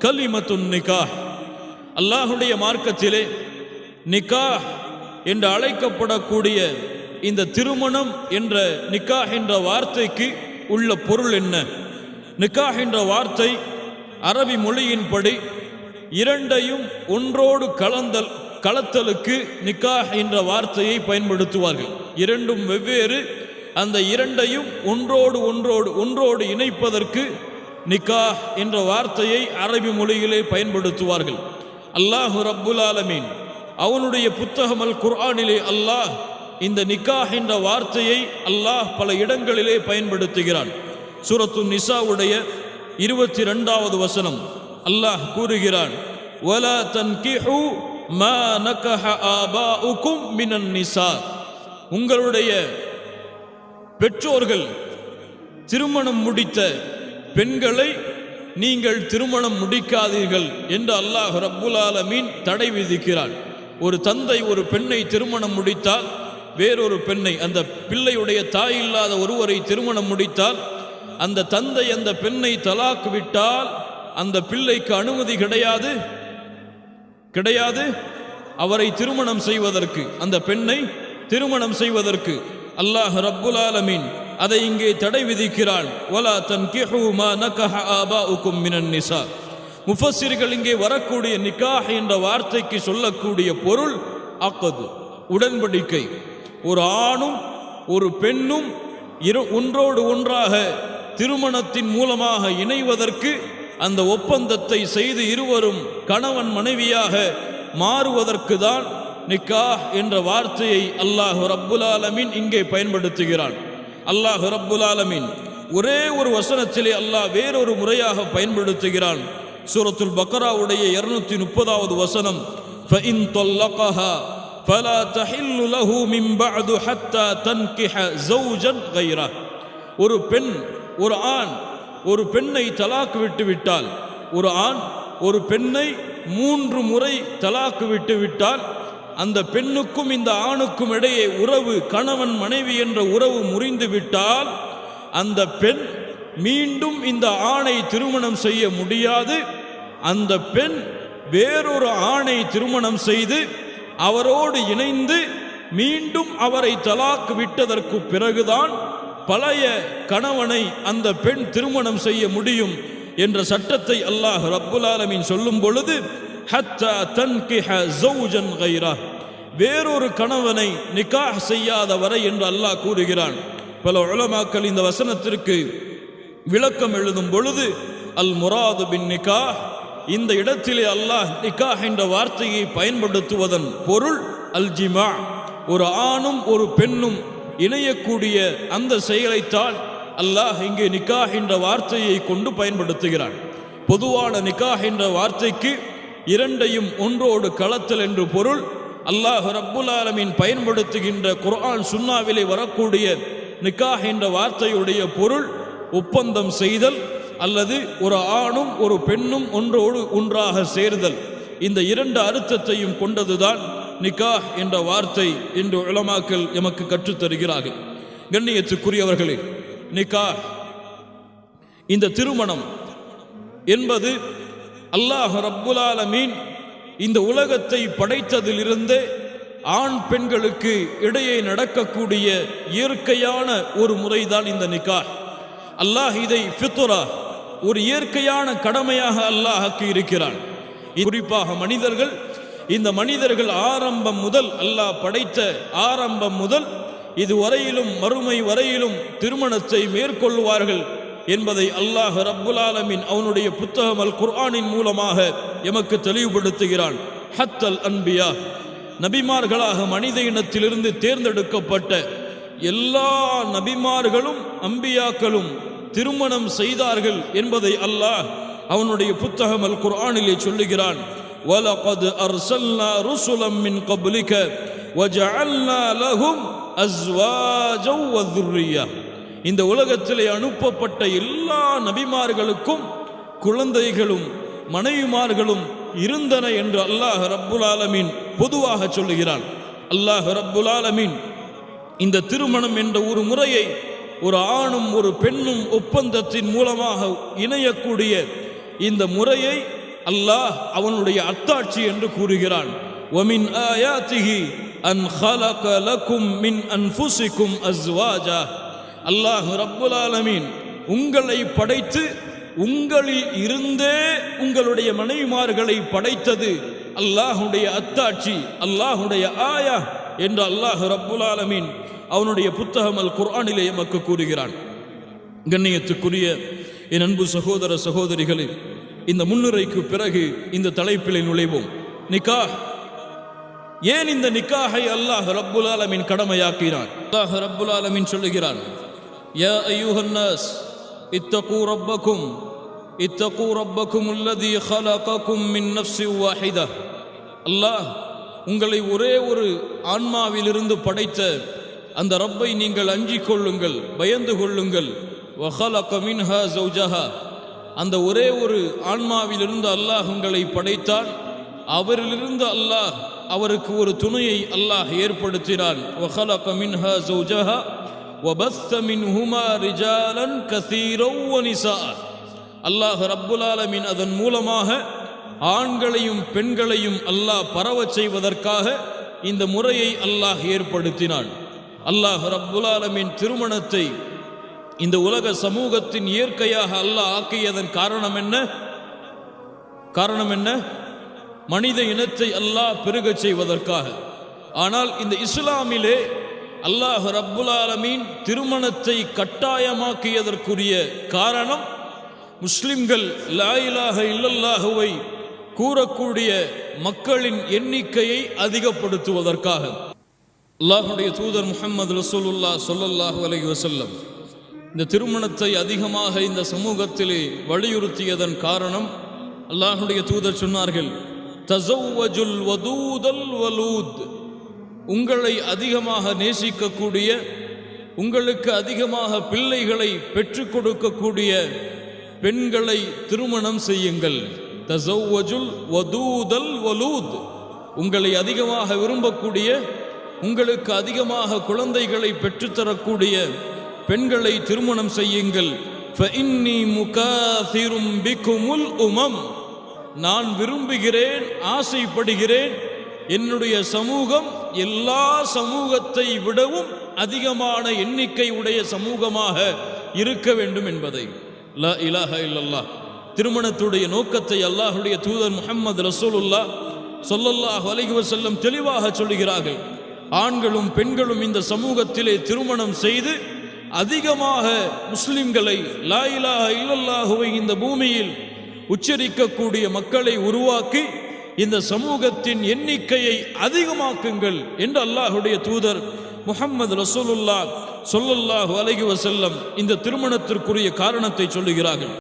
கலிமத்துன் நிகா அல்லாஹுடைய மார்க்கத்திலே நிகா என்று அழைக்கப்படக்கூடிய இந்த திருமணம் என்ற நிக்கா என்ற வார்த்தைக்கு உள்ள பொருள் என்ன? நிக்கா என்ற வார்த்தை அரபி மொழியின்படி இரண்டையும் ஒன்றோடு கலந்தல் கலத்தலுக்கு நிக்கா என்ற வார்த்தையை பயன்படுத்துவார்கள். இரண்டும் வெவ்வேறு அந்த இரண்டையும் ஒன்றோடு ஒன்றோடு ஒன்றோடு இணைப்பதற்கு நிக்கா என்ற வார்த்தையை அரபி மொழியிலே பயன்படுத்துவார்கள். அல்லாஹு ரப்புல் ஆலமீன். அவனுடைய புத்தகம் அல் குர்ஆனிலே அல்லாஹ் இந்த நிக்காஹ் என்ற வார்த்தையை அல்லாஹ் பல இடங்களிலே பயன்படுத்துகிறான். சூரத்து நிசாவுடைய இருபத்தி ரெண்டாவது வசனம் அல்லாஹ் கூறுகிறான் வலா தன்கிஹு மா நகஹ ஆபாஉக்கும் மினன் நிசா. உங்களுடைய பெற்றோர்கள் திருமணம் முடித்த பெண்களை நீங்கள் திருமணம் முடிக்காதீர்கள் என்று அல்லாஹ் ரப்புல் ஆலமீன் தடை விதிக்கிறான். ஒரு தந்தை ஒரு பெண்ணை திருமணம் முடித்தால் வேறொரு பெண்ணை அந்த பிள்ளையுடைய தாய் இல்லாத ஒருவரை திருமணம் முடித்தால் அந்த தந்தை அந்த பெண்ணை தலாக்கு விட்டால் அந்த பிள்ளைக்கு அனுமதி கிடையாது? கிடையாது? அவரை திருமணம் செய்வதற்கு அந்த பெண்ணை திருமணம் செய்வதற்கு அல்லாஹ் ரப்புல் ஆலமீன் அதை இங்கே தடை விதிக்கிறான் வலா தன்கிஹு மா நகஹ ஆபாஉக்கும் மினன் நிசா. முஃபஸ்ஸிர்கள் இங்கே வரக்கூடிய நிக்காஹ் என்ற வார்த்தைக்கு சொல்லக்கூடிய பொருள் அக்கது உடன்படிக்கை. ஒரு ஆணும் ஒரு பெண்ணும் இரு ஒன்றோடு ஒன்றாக திருமணத்தின் மூலமாக இணைவதற்கு அந்த ஒப்பந்தத்தை செய்து இருவரும் கணவன் மனைவியாக மாறுவதற்கு தான் நிக்காஹ் என்ற வார்த்தையை அல்லாஹ் ரப்புல் ஆலமின் இங்கே பயன்படுத்துகிறான். அல்லாஹ் ரப்புல் ஆலமீன் ஒரே ஒரு வசனத்திலே அல்லாஹ் வேறொரு முறையாக பயன்படுத்துகிறான் சூரத்துல் பக்கராவுடைய இருநூத்தி முப்பதாவது வசனம் فَإِن طَلَّقَهَا فَلَا تَحِلُّ لَهُ مِن بَعْدُ حَتَّى تَنكِحَ زَوْجًا غَيْرَهُ ஒரு பெண் ஒரு ஆண் ஒரு பெண்ணை தலாக்கு விட்டு விட்டால் ஒரு ஆண் ஒரு பெண்ணை மூன்று முறை தலாக்கு விட்டு விட்டால் அந்த பெண்ணுக்கும் இந்த ஆணுக்கும் இடையே உறவு கணவன் மனைவி என்ற உறவு முறிந்து விட்டால் அந்த பெண் மீண்டும் இந்த ஆணை திருமணம் செய்ய முடியாது. அந்த பெண் வேறொரு ஆணை திருமணம் செய்து அவரோடு இணைந்து மீண்டும் அவரை தலாக்கு விட்டதற்கு பிறகுதான் பழைய கணவனை அந்த பெண் திருமணம் செய்ய முடியும் என்ற சட்டத்தை அல்லாஹ் ரப்புல் ஆலமீன் சொல்லும் பொழுது ஹத்தா தன்கிஹ ஜௌஜன் கைரா வேறொரு கணவனை நிக்காஹ் செய்யாத வரை என்று அல்லாஹ் கூறுகிறான். பல உளமாக்கள் இந்த வசனத்திற்கு விளக்கம் எழுதும் பொழுது அல் முராது பின் நிக்காஹ் இந்த இடத்திலே அல்லாஹ் நிக்காஹ் என்ற வார்த்தையை பயன்படுத்துவதன் பொருள் அல் ஜிமா. ஒரு ஆணும் ஒரு பெண்ணும் இணையக்கூடிய அந்த செயலைத்தான் அல்லாஹ் இங்கே நிக்காஹ் என்ற வார்த்தையை கொண்டு பயன்படுத்துகிறான். பொதுவான நிக்காஹ் என்ற வார்த்தைக்கு இரண்டையும் ஒன்றோடு களத்தல் என்று பொருள். அல்லாஹ் ரப்புல் ஆலமின் பயன்படுத்துகின்ற குர்ஆன் சுன்னாவிலே வரக்கூடிய நிக்காஹ் என்ற வார்த்தையுடைய பொருள் ஒப்பந்தம் செய்தல் அல்லது ஒரு ஆணும் ஒரு பெண்ணும் ஒன்றோடு ஒன்றாக சேர்தல். இந்த இரண்டு அர்த்தத்தையும் கொண்டதுதான் நிக்காஹ் என்ற வார்த்தை என்று உலமாக்கள் எமக்கு கற்றுத்தருகிறார்கள். கண்ணியத்துக்குரியவர்களே நிக்காஹ் இந்த திருமணம் என்பது அல்லாஹ் ரப்புலாலமீன் இந்த உலகத்தை படைத்ததிலிருந்து ஆண் பெண்களுக்கு இடையே நடக்கக்கூடிய இயற்கையான ஒரு முறைதான் இந்த நிக்காஹ் அல்லாஹ் இதை ஃபித்துரா ஒரு இயற்கையான கடமையாக அல்லாஹக்கு இருக்கிறான். குறிப்பாக மனிதர்கள் இந்த மனிதர்கள் ஆரம்பம் முதல் அல்லாஹ் படைத்த ஆரம்பம் முதல் இதுவரையிலும் மறுமை வரையிலும் திருமணத்தை மேற்கொள்வார்கள் என்பதை அல்லாஹ் ரப்புல் ஆலமீன் அவனுடைய புத்தகம் அல் குர்ஆனின் மூலமாக எமக்கு தெளிவுபடுத்துகிறான் ஹத்தல் அன்பியா நபிமார்களாக மனித இனத்திலிருந்து தேர்ந்தெடுக்கப்பட்ட எல்லா நபிமார்களும் அம்பியாக்களும் திருமணம் செய்தார்கள் என்பதை அல்லாஹ் அவனுடைய புத்தகம் அல் குர்ஆனிலே சொல்லுகிறான் وَلَقَدْ أَرْسَلْنَا رُسُلًا مِّن قَبْلِكَ وَجَعَلْنَا لَهُمْ أَزْوَاجًا وَذُرِّيَّةً இந்த உலகத்திலே அனுப்பப்பட்ட எல்லா நபிமார்களுக்கும் குழந்தைகளும் மனைவிமார்களும் இருந்தன என்று அல்லாஹ் ரப்புல் ஆலமீன் பொதுவாக சொல்லுகிறான். அல்லாஹ் ரப்புல் ஆலமீன் இந்த திருமணம் என்ற ஒரு முறையை ஒரு ஆணும் ஒரு பெண்ணும் ஒப்பந்தத்தின் மூலமாக இணையக்கூடிய இந்த முறையை அல்லாஹ் அவனுடைய அத்தாட்சி என்று கூறுகிறான். ஒமின் ஆயாத்திகி அன் ஹலக லக்கும் மின் அன்புசிக்கும் அஸ்வாஜா. அல்லாஹு ரப்புல் ஆலமீன் உங்களை படைத்து உங்களில் இருந்தே உங்களுடைய மனைவிமார்களை படைத்தது அல்லாஹுடைய அத்தாட்சி அல்லாஹுடைய ஆயா என்று அல்லாஹ் ரப்புல் ஆலமீன் அவனுடைய புத்தகம் அல் குர்ஆனிலே எமக்கு கூறுகிறான். கண்ணியத்துக்குரிய என் அன்பு சகோதர சகோதரிகளே இந்த முன்னுரைக்கு பிறகு இந்த தலைப்பிலே நுழைவோம். நிக்கா ஏன் இந்த நிக்காஹை அல்லாஹ் ரப்புல் ஆலமின் கடமையாக்கினான்? அல்லாஹ் ரப்புல் ஆலமின் சொல்லுகிறான் யா அய்யுஹன் நாஸ் இத்தகு ரப்பக்கும் இத்தகு ரப்பக்கும் அல்லதி خلقكم من نفس واحده அல்லாஹ் உங்களை ஒரே ஒரு ஆன்மாவிலிருந்து படைத்த அந்த ரப்பை நீங்கள் அஞ்சிக் கொள்ளுங்கள் பயந்து கொள்ளுங்கள் وخلق منها زوجها அந்த ஒரே ஒரு ஆன்மாவிலிருந்து அல்லாஹ் உங்களை படைத்தான் அவரிலிருந்து அல்லாஹ் அவருக்கு ஒரு துணையை அல்லாஹ் ஏற்படுத்தினான் وخلق منها زوجها وبث منهما رجالا كثيرا ونساء அல்லாஹ் ரப்புல் ஆலமீன் அதன் மூலமாக ஆண்களையும் பெண்களையும் அல்லாஹ் பரவச் செய்வதற்காக இந்த முறையை அல்லாஹ் ஏற்படுத்தினான் அல்லாஹ் ரப்புல் ஆலமீன் திருமணத்தை இந்த உலக சமூகத்தின் இயற்கையாக அல்லாஹ் ஆக்கியதன் காரணம் என்ன காரணம் என்ன மனித இனத்தை அல்லாஹ் பெருகச் செய்வதற்காக ஆனால் இந்த இஸ்லாமிலே அல்லாஹ் ரப்புலாலமீன் திருமணத்தை கட்டாயமாக்கியதற்குரிய காரணம் முஸ்லிம்கள் லாயிலாக இலாஹ இல்லல்லாஹுவை கூறக்கூடிய மக்களின் எண்ணிக்கையை அதிகப்படுத்துவதற்காக. அல்லாஹுடைய தூதர் முகமது ரசூலுல்லா சொல்லல்லாஹு அலைஹி வசல்லம் இந்த திருமணத்தை அதிகமாக இந்த சமூகத்திலே வலியுறுத்தியதன் காரணம் அல்லாஹுடைய தூதர் சொன்னார்கள் தஸவ்வஜுல் வதூதல் வலூத். உங்களை அதிகமாக நேசிக்கக்கூடிய உங்களுக்கு அதிகமாக பிள்ளைகளை பெற்றுக் கொடுக்கக்கூடிய பெண்களை திருமணம் செய்யுங்கள். தசௌவஜுல் வதூதல் வலூத். உங்களை அதிகமாக விரும்பக்கூடிய உங்களுக்கு அதிகமாக குழந்தைகளை பெற்றுத்தரக்கூடிய பெண்களை திருமணம் செய்யுங்கள். உமம். நான் விரும்புகிறேன் ஆசைப்படுகிறேன் என்னுடைய சமூகம் எல்லா சமூகத்தை விடவும் அதிகமான எண்ணிக்கை உடைய சமூகமாக இருக்க வேண்டும் என்பதை. லா இலாஹ இல்லல்லா திருமணத்துடைய நோக்கத்தை அல்லாஹுடைய தூதர் முகமது ரசூலுல்லா சொல்லல்லாஹு அலைஹி செல்லும் தெளிவாக சொல்லுகிறார்கள் ஆண்களும் பெண்களும் இந்த சமூகத்திலே திருமணம் செய்து அதிகமாக முஸ்லிம்களை லா இலாஹ இல்லல்லாஹுவை இந்த பூமியில் உச்சரிக்கக்கூடிய மக்களை உருவாக்கி இந்த சமூகத்தின் எண்ணிக்கையை அதிகமாக்குங்கள் என்று அல்லாஹுடைய தூதர் முகம்மது ரசூலுல்லா சொல்லல்லாஹு அலகி வசல்லம் இந்த திருமணத்திற்குரிய காரணத்தை சொல்லுகிறார்கள்.